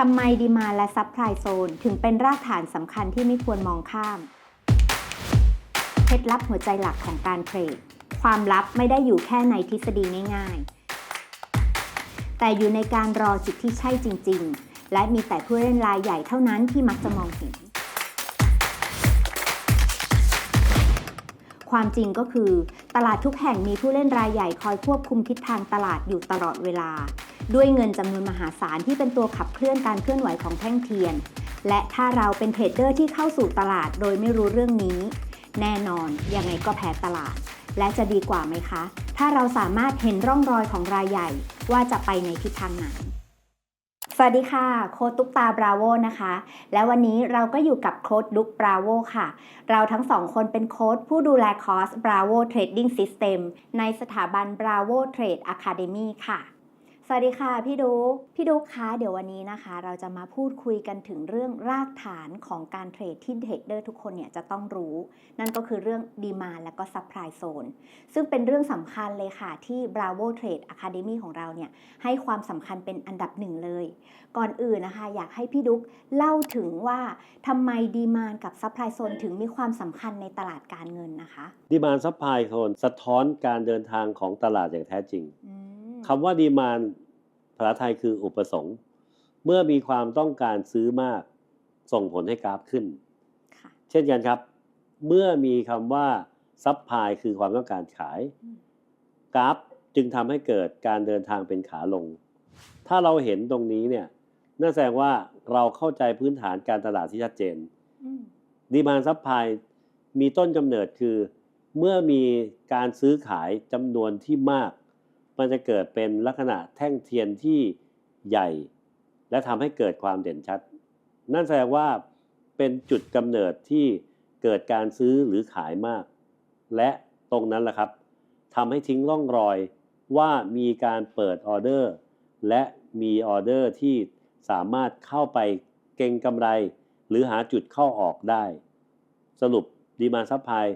ทำไมดีมาและซั p พลายโซนถึงเป็นรากฐานสำคัญที่ไม่ควรมองข้าม เคล็ดลับหัวใจหลักของการเทรด ความลับไม่ได้อยู่แค่ในทฤษฎีง่ายๆ แต่อยู่ในการรอจุดที่ใช่จริง ๆ และมีแต่ผู้เล่นรายใหญ่เท่านั้นที่มักจะมองเห็น ความจริงก็คือ ตลาดทุกแห่งมีผู้เล่นรายใหญ่คอยควบคุมทิศทางตลาดอยู่ตลอดเวลา ด้วยเงินจำนวนมหาศาลที่เป็นตัวขับเคลื่อนการเคลื่อนไหวของแท่งเทียน และถ้าเราเป็นเทรดเดอร์ที่เข้าสู่ตลาดโดยไม่รู้เรื่องนี้ แน่นอนยังไงก็แพ้ตลาด และจะดีกว่าไหมคะ ถ้าเราสามารถเห็นร่องรอยของรายใหญ่ ว่าจะไปในทิศทางไหนสวัสดีค่ะ โค้ดตุ๊กตาบราโวนะคะ และวันนี้เราก็อยู่กับโค้ดดุกบราโวค่ะ เราทั้งสองคนเป็นโค้ดผู้ดูแลคอร์ส Bravo Trading System ในสถาบัน Bravo Trade Academy ค่ะ สวัสดีค่ะพี่ดุกพี่ดุกคะเดี๋ยววันนี้นะคะ เราจะมาพูดคุยกันถึงเรื่องรากฐานของการเทรดที่เทรดเดอร์ทุกคนเนี่ยจะต้องรู้ นั่นก็คือเรื่องดีมาและก็ซั p พลายโซนซึ่งเป็นเรื่องสำคัญเลยค่ะ ที่ Bravo Trade Academy ของเราเนี่ยให้ความสำคัญเป็นอันดับหนึ่งเลย ก่อนอื่นนะคะ อยากให้พี่ดุ๊กเล่าถึงว่าทำไมดีมานกับซัพพลายโซนถึงมีความสำคัญในตลาดการเงินนะคะดีมานซัพพลายโซนสะท้อนการเดินทางของตลาดอย่างแท้จริงอืม คำว่าดีมานภาษาไทยคืออุปสงค์ เมื่อมีความต้องการซื้อมาก ส่งผลให้กราฟขึ้นค่ะเช่นกันครับ เมื่อมีคำว่าซัพพลายคือความต้องการขายอืมกราฟจึงทำให้เกิดการเดินทางเป็นขาลง ถ้าเราเห็นตรงนี้เนี่ยนั่นแสดงว่าเราเข้าใจพื้นฐานการตลาดที่ชัดเจนอืมดีมานซัพพลายมีต้นกำเนิดคือ เมื่อมีการซื้อขายจำนวนที่มาก มันจะเกิดเป็นลักษณะแท่งเทียนที่ใหญ่ และทำให้เกิดความเด่นชัด นั่นแสดงว่าเป็นจุดกำเนิดที่เกิดการซื้อหรือขายมาก และตรงนั้นแหละครับทำให้ทิ้งร่องรอยว่ามีการเปิดออเดอร์ และมีออเดอร์ที่สามารถเข้าไปเก็งกำไร หรือหาจุดเข้าออกได้ สรุปดีมาซัพพลาย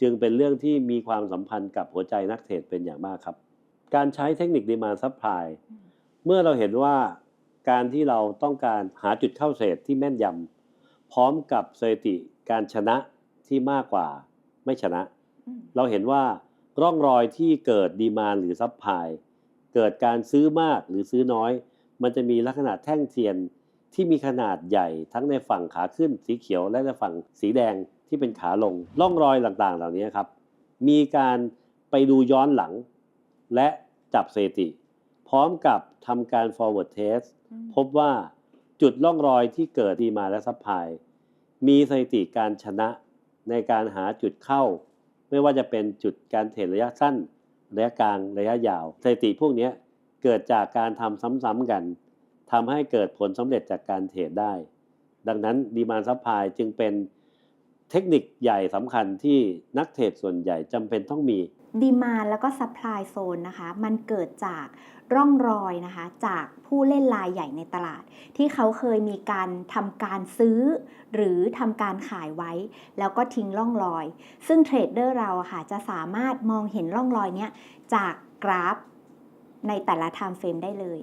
จึงเป็นเรื่องที่มีความสัมพันธ์กับหัวใจนักเทรดเป็นอย่างมากครับ การใช้เทคนิคดีมาซัพพลายเมื่อเราเห็นว่าการที่เราต้องการหาจุดเข้าเทรดที่แม่นยำพร้อมกับสถิติการชนะที่มากกว่าไม่ชนะ เราเห็นว่าร่องรอยที่เกิดดีมาหรือซับพลายเกิดการซื้อมากหรือซื้อน้อย มันจะมีลักษณะแท่งเทียนที่มีขนาดใหญ่ทั้งในฝั่งขาขึ้นสีเขียวและในฝั่งสีแดงที่เป็นขาลงร่องรอยต่างๆ เหล่านี้ครับ มีการไปดูย้อนหลัง และจับสถิติ พร้อมกับทำการ forward test อืมพบว่าจุดร่องรอยที่เกิดดีมาและซัพพลายมีสถิติการชนะในการหาจุดเข้า ไม่ว่าจะเป็นจุดการเทรดระยะสั้น ระยะกลางระยะยาวสถิติพวกเนี้ยเกิดจากการทำซ้ำๆกันทำให้เกิดผลสำเร็จจากการเทรดได้ ดังนั้นดีมานซัพพลายจึงเป็นเทคนิคใหญ่สำคัญที่นักเทรดส่วนใหญ่จำเป็นต้องมี ดีมาแล้วก็ซัพพลายโซนนะคะ มันเกิดจากร่องรอยนะคะ จากผู้เล่นรายใหญ่ในตลาด ที่เขาเคยมีการทำการซื้อ หรือทำการขายไว้ แล้วก็ทิ้งร่องรอย ซึ่งเทรดเดอร์เราค่ะจะสามารถมองเห็นร่องรอยเนี้ยจากกราฟในแต่ละไทม์เฟรมได้เลย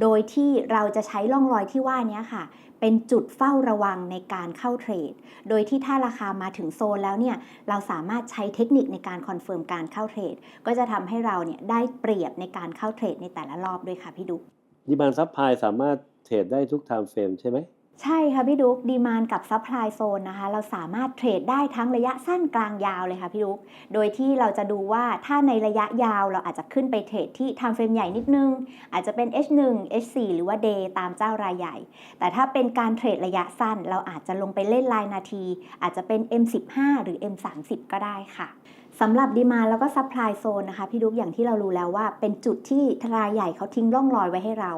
โดยที่เราจะใช้ล่องรอยที่ว่านี้ค่ะ เป็นจุดเฝ้าระวังในการเข้าเทรด โดยที่ถ้าราคามาถึงโซนแล้วเนี่ย เราสามารถใช้เทคนิคในการคอนเฟิร์มการเข้าเทรด ก็จะทำให้เราเนี่ยได้เปรียบในการเข้าเทรดในแต่ละรอบด้วยค่ะพี่ดุ๊กดีมานซับพลายสามารถเทรดได้ทุกไทม์เฟรมใช่ไหม ใช่ค่ะพี่ดุ๊กดีมานกับซัพพลายโซนนะคะ เราสามารถเทรดได้ทั้งระยะสั้นกลางยาวเลยค่ะพี่ดุ๊กโดยที่เราจะดูว่าถ้าในระยะยาวเราอาจจะขึ้นไปเทรดที่ time frame ใหญ่นิดนึง อาจจะเป็น H1 H4 หรือว่า Day ตามเจ้ารายใหญ่ แต่ถ้าเป็นการเทรดระยะสั้น เราอาจจะลงไปเล่นรายนาที อาจจะเป็น M15 หรือ M30 ก็ได้ค่ะ สำหรับดีมาแล้วก็ซัพพลายโซนนะคะพี่ดุ๊กอย่างที่เรารู้แล้วว่า เป็นจุดที่ทรายใหญ่เขาทิ้งร่องรอยไว้ให้เรา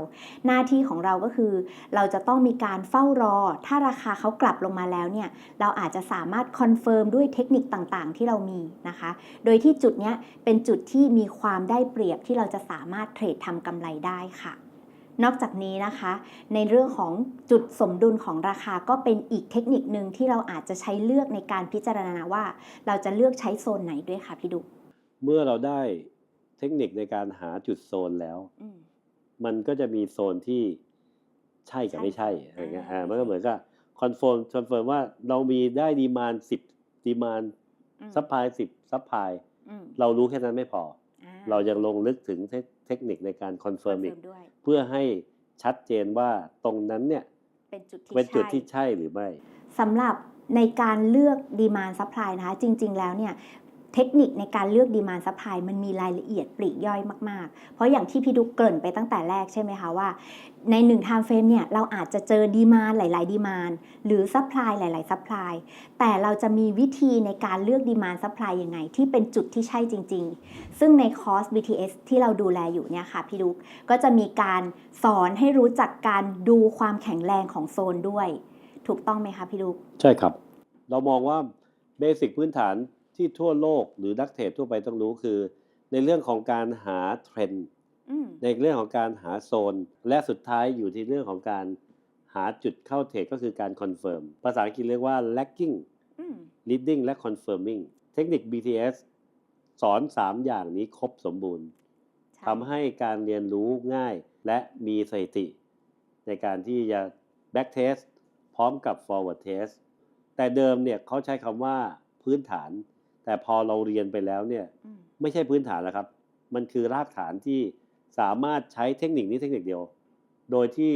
หน้าที่ของเราก็คือ เราจะต้องมีการเฝ้ารอ ถ้าราคาเขากลับลงมาแล้วเนี่ยเราอาจจะสามารถคอนเฟิร์มด้วยเทคนิคต่างๆ ที่เรามีนะคะ โดยที่จุดนี้เป็นจุดที่มีความได้เปรียบที่เราจะสามารถเทรดทำกำไรได้ค่ะ นอกจากนี้นะคะ ในเรื่องของจุดสมดุลของราคาก็เป็นอีกเทคนิคหนึ่งที่เราอาจจะใช้เลือกในการพิจารณาว่า เราจะเลือกใช้โซนไหนด้วยค่ะพี่ดุกเมื่อเราได้เทคนิคในการหาจุดโซนแล้ว มันก็จะมีโซนที่ใช่กับไม่ใช่อะไรเงี้ยอ่าอ่ามันก็เหมือนกับคอนเฟิร์มคอนเฟิร์มว่าเรามีได้ดีมานสิบดีมานอืมซัพพลายสิบซัพพลายอืมเรารู้แค่นั้นไม่พออ่เรายังลงลึกถึง เทคเทคนิคในการคอนเฟิร์มอีก confirm ด้วยเพื่อให้ชัดเจนว่าตรงนั้นเนี่ยเป็นจุดที่เป็นจุดใช่ที่ใช่หรือไม่สำหรับในการเลือกดีมานซัพพลายนะคะจริง ๆ แล้วเนี่ย เทคนิคในการเลือกดีมานซัพพลายมันมีรายละเอียดปลีกย่อยมาก ๆ เพราะอย่างที่พี่ดุกเกริ่นไปตั้งแต่แรกใช่ไหมคะว่า ในหนึ่งไทม์เฟรมเนี่ยเราอาจจะเจอดีมานหลาย ๆ ดีมานหรือซัพพลายหลาย ๆ ซัพพลายแต่เราจะมีวิธีในการเลือกดีมานซัพพลายยังไง ที่เป็นจุดที่ใช่จริง ๆ ซึ่งในคอร์ส BTS ที่เราดูแลอยู่เนี่ยค่ะพี่ดุกก็จะมีการสอนให้รู้จักการดูความแข็งแรงของโซนด้วย ถูกต้องไหมคะพี่ดุกใช่ครับ เรามองว่าเบสิกพื้นฐาน ที่ทั่วโลกหรือนักเทรดทั่วไปต้องรู้คือ ในเรื่องของการหาเทรนด์อืมในเรื่องของการหาโซน และสุดท้ายอยู่ที่เรื่องของการหาจุดเข้าเทรดก็คือการคอนเฟิร์มภาษาอังกฤษเรียกว่า lagging อืม leading และ confirming เทคนิค BTS สอน 3 อย่างนี้ครบสมบูรณ์ใช่ทำให้การเรียนรู้ง่ายและมีสถิติ ในการที่จะ back test พร้อมกับ forward test แต่เดิมเนี่ยเขาใช้คำว่าพื้นฐาน แต่พอเราเรียนไปแล้วเนี่ยอืมไม่ใช่พื้นฐานแล้วครับ มันคือรากฐานที่สามารถใช้เทคนิคนี้เทคนิคเดียว โดยที่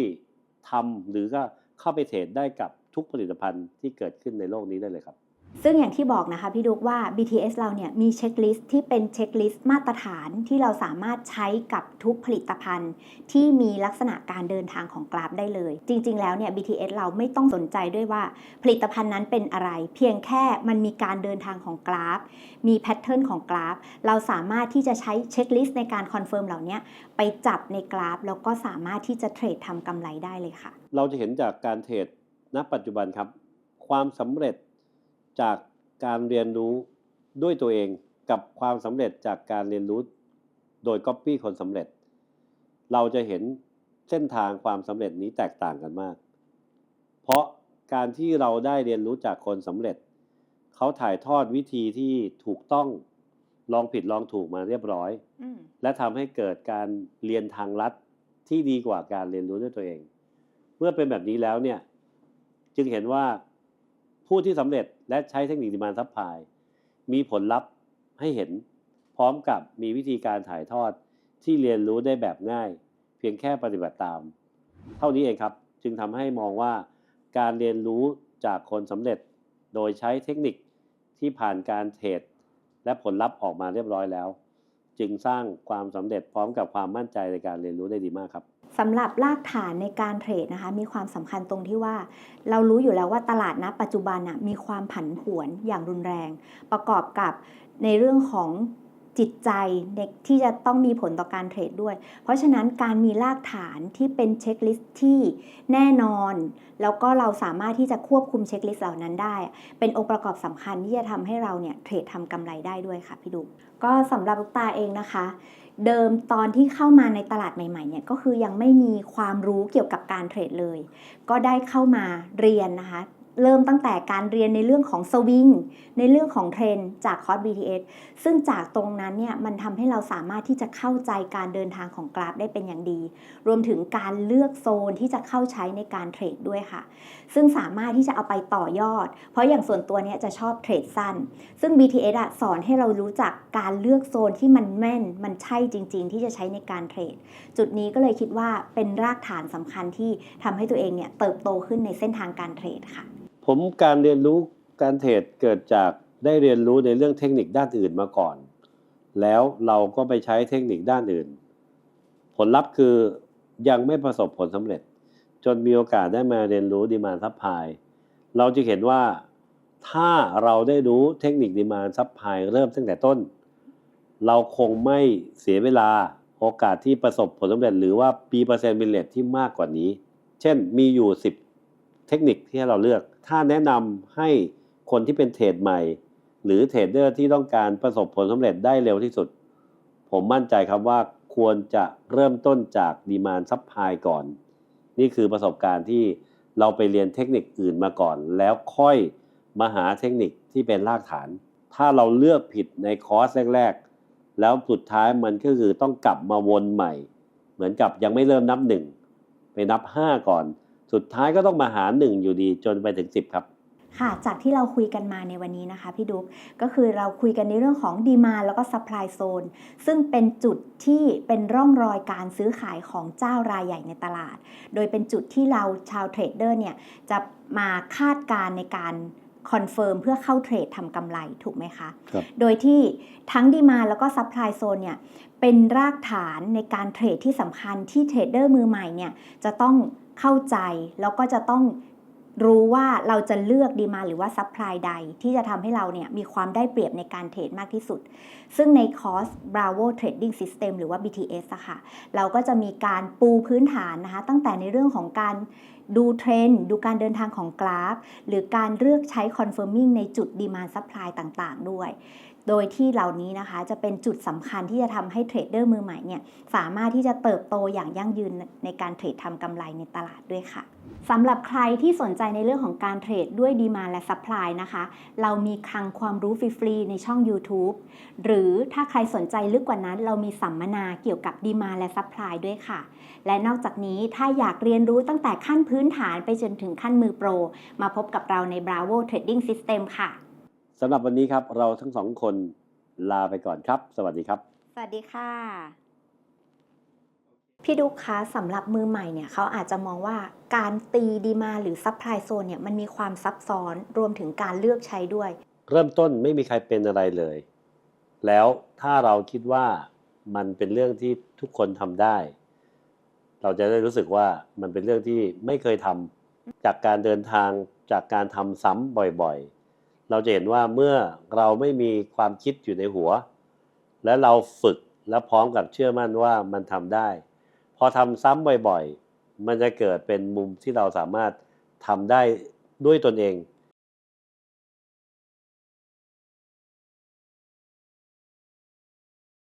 ทำหรือก็เข้าไปเทรดได้กับทุกผลิตภัณฑ์ที่เกิดขึ้นในโลกนี้ได้เลยครับ ซึ่งอย่างที่บอกนะคะพี่ดุกว่า BTS เราเนี่ยมีเช็คลิสต์ที่เป็นเช็คลิสต์มาตรฐานที่เราสามารถใช้กับทุกผลิตภัณฑ์ ที่มีลักษณะการเดินทางของกราฟได้เลย จริง ๆ แล้วเนี่ย BTS เราไม่ต้องสนใจด้วยว่าผลิตภัณฑ์นั้นเป็นอะไร เพียงแค่มันมีการเดินทางของกราฟ มีแพทเทิร์นของกราฟ เราสามารถที่จะใช้เช็คลิสต์ในการคอนเฟิร์มเหล่านี้ไปจับในกราฟ แล้วก็สามารถที่จะเทรดทำกำไรได้เลยค่ะ เราจะเห็นจากการเทรดณปัจจุบันครับ ความสำเร็จ จากการเรียนรู้ด้วยตัวเองกับความสำเร็จจากการเรียนรู้โดย Copy คนสำเร็จ เราจะเห็นเส้นทางความสำเร็จนี้แตกต่างกันมาก เพราะการที่เราได้เรียนรู้จากคนสำเร็จ เขาถ่ายทอดวิธีที่ถูกต้องลองผิดลองถูกมาเรียบร้อยอืมและทำให้เกิดการเรียนทางลัดที่ดีกว่าการเรียนรู้ด้วยตัวเอง เมื่อเป็นแบบนี้แล้วเนี่ย จึงเห็นว่า ผู้ที่สำเร็จและใช้เทคนิคดีมานซับพลายมีผลลัพธ์ให้เห็น พร้อมกับมีวิธีการถ่ายทอดที่เรียนรู้ได้แบบง่าย เพียงแค่ปฏิบัติตาม เท่านี้เองครับ จึงทำให้มองว่าการเรียนรู้จากคนสำเร็จ โดยใช้เทคนิคที่ผ่านการเทรดและผลลัพธ์ออกมาเรียบร้อยแล้ว จึงสร้างความสำเร็จพร้อมกับความมั่นใจในการเรียนรู้ได้ดีมากครับสำหรับรากฐานในการเทรดนะคะ มีความสำคัญตรงที่ว่า เรารู้อยู่แล้วว่าตลาดณปัจจุบันน่ะมีความผันผวนอย่างรุนแรง ประกอบกับในเรื่องของ จิตใจในที่จะต้องมีผลต่อการเทรดด้วย เพราะฉะนั้นการมีรากฐานที่เป็นเช็คลิสต์ที่แน่นอน แล้วก็เราสามารถที่จะควบคุมเช็คลิสต์เหล่านั้นได้ เป็นองค์ประกอบสำคัญที่จะทำให้เราเนี่ยเทรดทำกำไรได้ด้วยค่ะพี่ดุก็สำหรับลูกตาเองนะคะ เดิมตอนที่เข้ามาในตลาดใหม่ๆเนี่ยก็คือยังไม่มีความรู้เกี่ยวกับการเทรดเลย ก็ได้เข้ามาเรียนนะคะ เริ่มตั้งแต่การเรียนในเรื่องของสวิงในเรื่องของเทรนจากคอร์ส BTS ซึ่งจากตรงนั้นเนี่ยมันทำให้เราสามารถที่จะเข้าใจการเดินทางของกราฟได้เป็นอย่างดี รวมถึงการเลือกโซนที่จะเข้าใช้ในการเทรดด้วยค่ะ ซึ่งสามารถที่จะเอาไปต่อยอด เพราะอย่างส่วนตัวเนี่ยจะชอบเทรดสั้น ซึ่ง BTS อะสอนให้เรารู้จักการเลือกโซนที่มันแม่น มันใช่จริง ๆ ที่จะใช้ในการเทรด จุดนี้ก็เลยคิดว่าเป็นรากฐานสำคัญที่ทำให้ตัวเองเนี่ยเติบโตขึ้นในเส้นทางการเทรดค่ะ ผมการเรียนรู้การเทรดเกิดจากได้เรียนรู้ในเรื่องเทคนิคด้านอื่นมาก่อน แล้วเราก็ไปใช้เทคนิคด้านอื่น ผลลัพธ์คือยังไม่ประสบผลสำเร็จ จนมีโอกาสได้มาเรียนรู้ดีมานซับพายเราจะเห็นว่าถ้าเราได้รู้เทคนิคดีมานซับพายเริ่มตั้งแต่ต้น เราคงไม่เสียเวลาโอกาสที่ประสบผลสำเร็จ หรือว่าปีเปอร์เซ็นต์บิลเลตที่มากกว่านี้ เช่นมีอยู่ 10 เทคนิคที่ให้เราเลือก ถ้าแนะนำให้คนที่เป็นเทรดใหม่ หรือเทรดเดอร์ที่ต้องการประสบผลสำเร็จได้เร็วที่สุด ผมมั่นใจครับว่าควรจะเริ่มต้นจากดีมานซับพลายก่อน นี่คือประสบการณ์ที่เราไปเรียนเทคนิคอื่นมาก่อน แล้วค่อยมาหาเทคนิคที่เป็นรากฐาน ถ้าเราเลือกผิดในคอร์สแรก ๆ แล้วสุดท้ายมันก็คือต้องกลับมาวนใหม่ เหมือนกับยังไม่เริ่มนับหนึ่งไปไปนับ 5 ก่อน สุดท้ายก็ต้องมาหาร1อยู่ดีจนไปถึง 10 ครับค่ะ จากที่เราคุยกันมาในวันนี้นะคะพี่ดุ๊กก็คือเราคุยกันในเรื่องของดีมาแล้วก็ supply zone ซึ่งเป็นจุดที่เป็นร่องรอยการซื้อขายของเจ้ารายใหญ่ในตลาด โดยเป็นจุดที่เราชาวเทรดเดอร์เนี่ยจะมาคาดการณ์ในการคอนเฟิร์มเพื่อเข้าเทรดทำกำไรถูกไหมคะครับโดยที่ทั้งดีมาแล้วก็ซัพพลายโซนเนี่ยเป็นรากฐานในการเทรดที่สำคัญที่เทรดเดอร์มือใหม่เนี่ยจะต้อง เข้าใจ แล้วก็จะต้องรู้ว่าเราจะเลือกดีมาหรือว่าซัพพลายใด ที่จะทำให้เราเนี่ยมีความได้เปรียบในการเทรดมากที่สุด ซึ่งในคอร์ส Bravo Trading System หรือว่า BTS อะค่ะ เราก็จะมีการปูพื้นฐานนะคะ ตั้งแต่ในเรื่องของการดูเทรนด์ดูการเดินทางของกราฟ หรือการเลือกใช้ confirming ในจุด demand supply ต่างๆ ด้วย โดยที่เหล่านี้นะคะจะเป็นจุดสำคัญที่จะทำให้เทรดเดอร์มือใหม่เนี่ยสามารถที่จะเติบโตอย่างยั่งยืนในการเทรดทำกำไรในตลาดด้วยค่ะสำหรับใครที่สนใจในเรื่องของการเทรดด้วยดีมาและซัพพลายนะคะ เรามีคลังความรู้ฟรีๆในช่อง YouTube หรือถ้าใครสนใจลึกกว่านั้น เรามีสัมมนาเกี่ยวกับดีมาและซัพพลายด้วยค่ะ และนอกจากนี้ถ้าอยากเรียนรู้ตั้งแต่ขั้นพื้นฐานไปจนถึงขั้นมือโปร มาพบกับเราใน Bravo Trading System ค่ะ สำหรับวันนี้ครับ เราทั้งสองคนลาไปก่อนครับ สวัสดีครับ สวัสดีค่ะ พี่ดุ๊กคะสำหรับมือใหม่เนี่ยเขาอาจจะมองว่าการตีดีมาหรือซั p พลายโซนเนี่ยมันมีความซับซ้อนรวมถึงการเลือกใช้ด้วย เริ่มต้นไม่มีใครเป็นอะไรเลย แล้วถ้าเราคิดว่ามันเป็นเรื่องที่ทุกคนทำได้ เราจะได้รู้สึกว่ามันเป็นเรื่องที่ไม่เคยทำจากการเดินทางจากการทำซ้ำบ่อยๆ เราจะเห็นว่าเมื่อเราไม่มีความคิดอยู่ในหัว และเราฝึกและพร้อมกับเชื่อมั่นว่ามันทำได้ พอทำซ้ำบ่อยๆ มันจะเกิดเป็นมุมที่เราสามารถทำได้ด้วยตนเอง